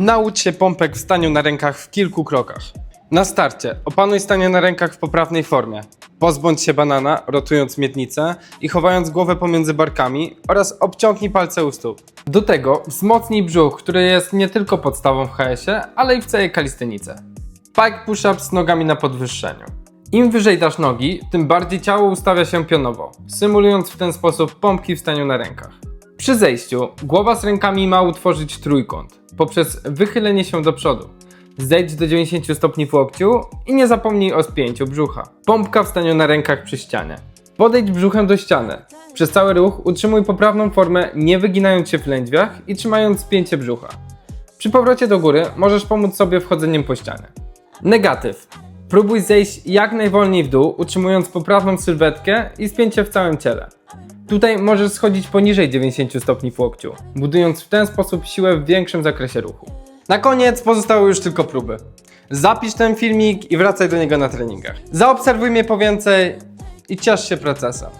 Naucz się pompek w staniu na rękach w kilku krokach. Na starcie opanuj stanie na rękach w poprawnej formie. Pozbądź się banana, rotując miednicę i chowając głowę pomiędzy barkami oraz obciągnij palce u stóp. Do tego wzmocnij brzuch, który jest nie tylko podstawą w HS-ie, ale i w całej kalistenice. Pike push-up z nogami na podwyższeniu. Im wyżej dasz nogi, tym bardziej ciało ustawia się pionowo, symulując w ten sposób pompki w staniu na rękach. Przy zejściu głowa z rękami ma utworzyć trójkąt poprzez wychylenie się do przodu. Zejdź do 90 stopni w łokciu i nie zapomnij o spięciu brzucha. Pompka w staniu na rękach przy ścianie. Podejdź brzuchem do ściany. Przez cały ruch utrzymuj poprawną formę, nie wyginając się w lędźwiach i trzymając spięcie brzucha. Przy powrocie do góry możesz pomóc sobie wchodzeniem po ścianie. Negatyw. Próbuj zejść jak najwolniej w dół, utrzymując poprawną sylwetkę i spięcie w całym ciele. Tutaj możesz schodzić poniżej 90 stopni w łokciu, budując w ten sposób siłę w większym zakresie ruchu. Na koniec pozostały już tylko próby. Zapisz ten filmik i wracaj do niego na treningach. Zaobserwuj mnie po więcej i ciesz się procesem.